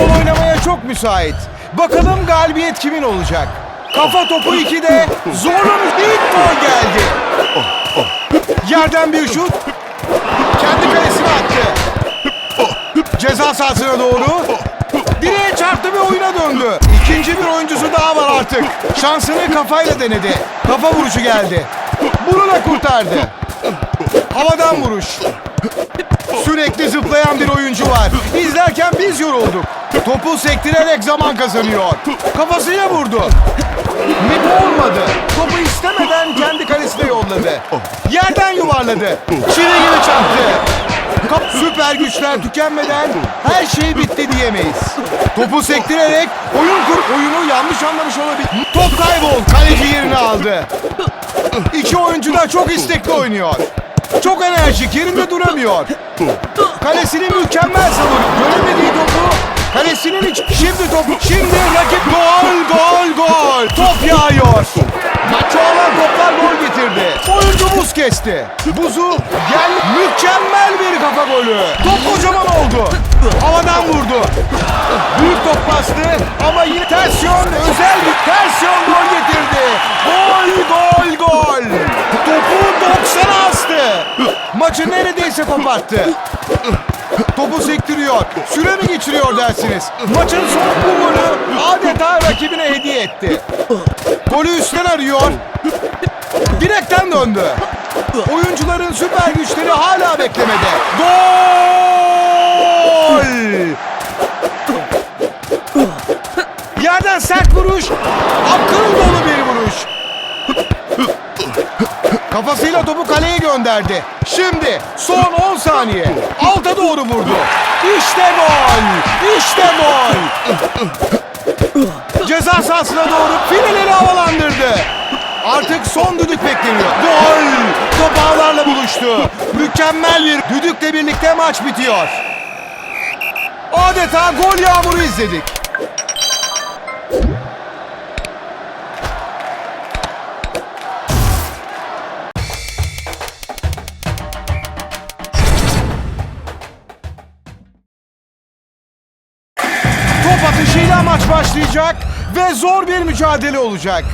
Futbol oynamaya çok müsait. Bakalım galibiyet kimin olacak? Kafa topu 2'de zorun ilk gol geldi. Yerden bir şut. Kendi kalesine attı. Ceza sahasına doğru. Direğe çarptı ve oyuna döndü. İkinci bir oyuncusu daha var artık. Şansını kafayla denedi. Kafa vuruşu geldi. Bunu da kurtardı. Havadan vuruş. Sürekli zıplayan bir oyuncu var. İzlerken biz yorulduk. Topu sektirerek zaman kazanıyor. Kafasıyla vurdu. Mip olmadı. Topu istemeden kendi kalesine yolladı. Yerden yuvarladı. Çile gibi çarptı. Süper güçler tükenmeden her şey bitti diyemeyiz. Topu sektirerek oyun kur oyunu yanlış anlamış olabilir. Top kaybol. Kaleci yerini aldı. İki oyuncu da çok istekli oynuyor. Çok enerjik, yerinde duramıyor. Kalesini mükemmel savur. Göremediği topu kalesinin iç. Şimdi topu. Şimdi rakip gol, gol, gol. Top yağıyor. Çoğalan toplar gol getirdi. Oyuncu buz kesti. Buzu gel mükemmel bir kafa golü. Top kocaman oldu. Havadan vurdu. Büyük top bastı ama yine ters özel bir ters gol getirdi. Gol, Maçı neredeyse koparttı. Topu sektiriyor. Süre mi geçiriyor dersiniz? Maçın son bu golü adeta rakibine hediye etti. Golü üstten arıyor. Direkten döndü. Oyuncuların süper güçleri hala beklemede. Gol! Yerden sert vuruş. Akıl dolu bir vuruş. Kafasıyla topu kaleye gönderdi. Şimdi son 10 saniye. Alta doğru vurdu. İşte gol. İşte gol. Ceza sahasına doğru fileleri havalandırdı. Artık son düdük bekleniyor. Gol. Top ağlarla buluştu. Mükemmel bir düdükle birlikte maç bitiyor. Adeta gol yağmuru izledik. Başlayacak ve zor bir mücadele olacak.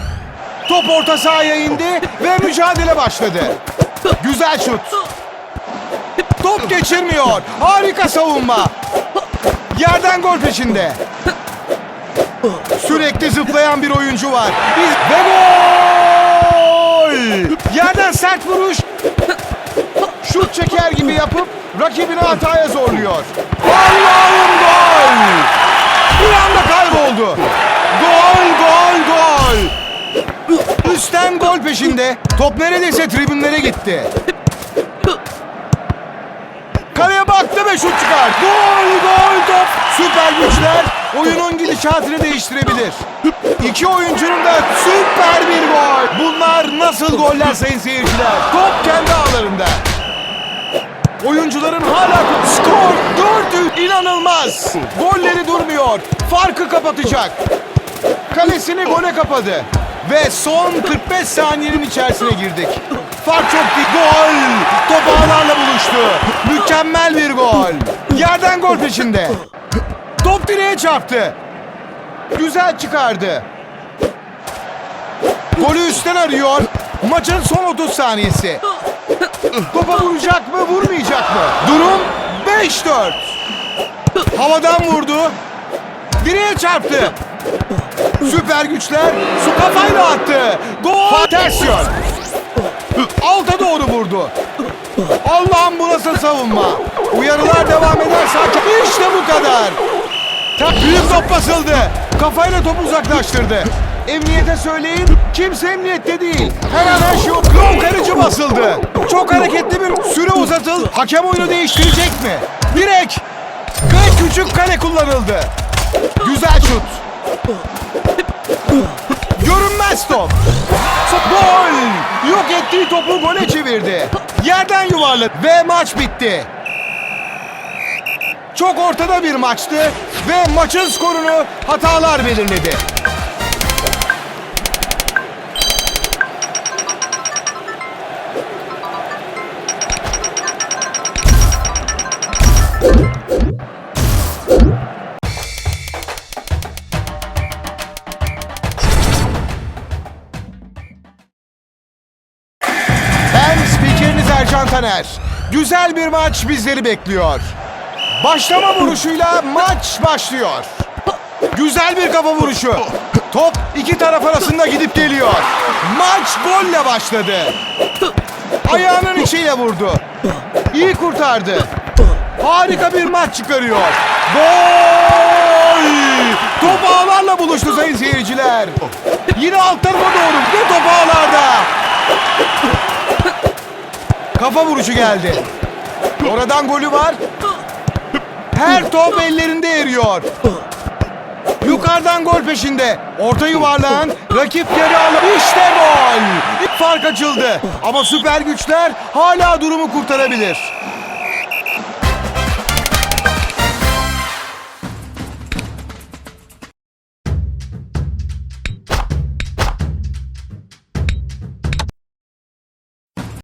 Top orta sahaya indi ve mücadele başladı. Güzel şut. Top geçirmiyor. Harika savunma. Yerden gol peşinde. Sürekli zıplayan bir oyuncu var. Ve gol! Yerden sert vuruş. Şut çeker gibi yapıp rakibini hataya zorluyor. Allah'ım gol! Bir anda kayboldu. Gol, gol, gol. Üstten gol peşinde. Top neredeyse tribünlere gitti. Kaleye baktı ve şut çıkar. Gol, gol, top. Süper güçler oyunun gidişatını değiştirebilir. İki oyuncunun da süper bir gol. Bunlar nasıl goller sayın seyirciler? Top kendi ağlarında. Oyuncuların hala skor 4 inanılmaz. Golleri durmuyor. Farkı kapatacak. Kalesini gole kapadı. Ve son 45 saniyenin içerisine girdik. Fark çok değil. Gol! Top ağlarla buluştu. Mükemmel bir gol. Yerden gol peşinde. Top direğe çarptı. Güzel çıkardı. Golü üstten arıyor. Maçın son 30 saniyesi. Topa vuracak mı, vurmayacak mı? Durum 5-4. Havadan vurdu. Direğe çarptı. Süper güçler su kafayla attı. Gol! Ters yön. Alta doğru vurdu. Allah'ım bu nasıl savunma? Uyarılar devam ederse işte bu kadar. Büyük top basıldı. Kafayla topu uzaklaştırdı. Emniyete söyleyin, kimse emniyette değil. Her an her şey yok. Gol kaleci basıldı. Çok hareketli bir süre uzatıl. Hakem oyunu değiştirecek mi? Direkt. Ve küçük kale kullanıldı. Güzel şut. Görünmez top. Gol! Yok ettiği topu gole çevirdi. Yerden yuvarladı ve maç bitti. Çok ortada bir maçtı ve maçın skorunu hatalar belirledi. Hakan Taner. Güzel bir maç bizleri bekliyor. Başlama vuruşuyla maç başlıyor. Güzel bir kafa vuruşu. Top iki taraf arasında gidip geliyor. Maç golle başladı. Ayağının içiyle vurdu. İyi kurtardı. Harika bir maç çıkarıyor. Gol! Top ağlarla buluştu sayın seyirciler. Yine alt tarafa doğru ve top ağlarda. Kafa vuruşu geldi. Oradan golü var. Her top ellerinde eriyor. Yukarıdan gol peşinde. Orta yuvarlan. Rakip geri alıyor. İşte gol. Fark açıldı. Ama süper güçler hala durumu kurtarabilir.